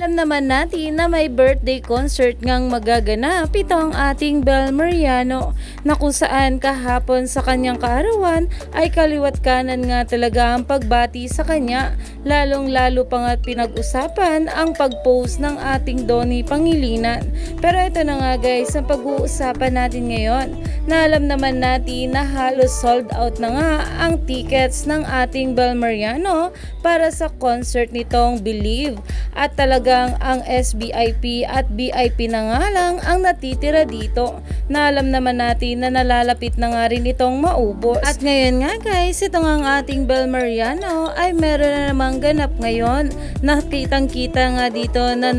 Alam naman natin na may birthday concert ngang magaganap ito ang ating Bel Mariano na kung saan kahapon sa kanyang kaarawan ay kaliwat kanan nga talaga ang pagbati sa kanya. Lalong lalo pa nga pinag-usapan ang pag-post ng ating Donnie Pangilinan. Pero ito na nga guys ang pag-uusapan natin ngayon. Na alam naman natin na halos sold out na nga ang tickets ng ating Bel Mariano para sa concert nitong Believe. At talagang ang SBIP at BIP na nga lang ang natitira dito na alam naman natin na nalalapit na nga rin itong maubos. At ngayon nga guys, ito nga ang ating Bel Mariano ay meron na namang ganap ngayon. Nakitang kita nga dito na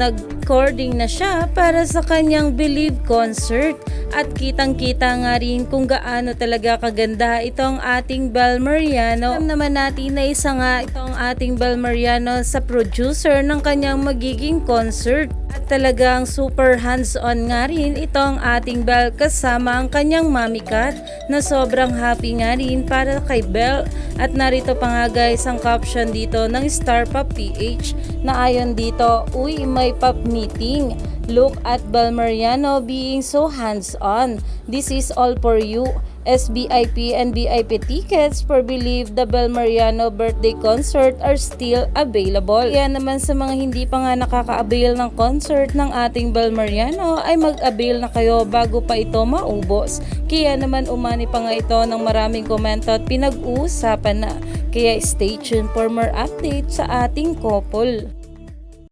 nag-recording na siya para sa kanyang Believe concert at kitang kita nga rin kung gaano talaga kaganda itong ating Bel Mariano. Alam naman natin na isa nga itong ating Bel Mariano sa producer ng kanyang magiging concert. Talagang super hands-on nga rin itong ating Bel kasama ang kanyang mami cat na sobrang happy nga rin para kay Bel. At narito pa nga guys ang caption dito ng Star Pop PH na ayon dito, Uy, may pop meeting. Look at Bel Mariano being so hands-on. This is all for you. SBIP and BIP tickets for Believe the Bel Mariano birthday concert are still available. Kaya naman sa mga hindi pa nga nakaka-avail ng concert ng ating Bel Mariano ay mag-avail na kayo bago pa ito maubos. Kaya naman umani pa nga ito ng maraming komento at pinag-uusapan na. Kaya stay tuned for more updates sa ating couple.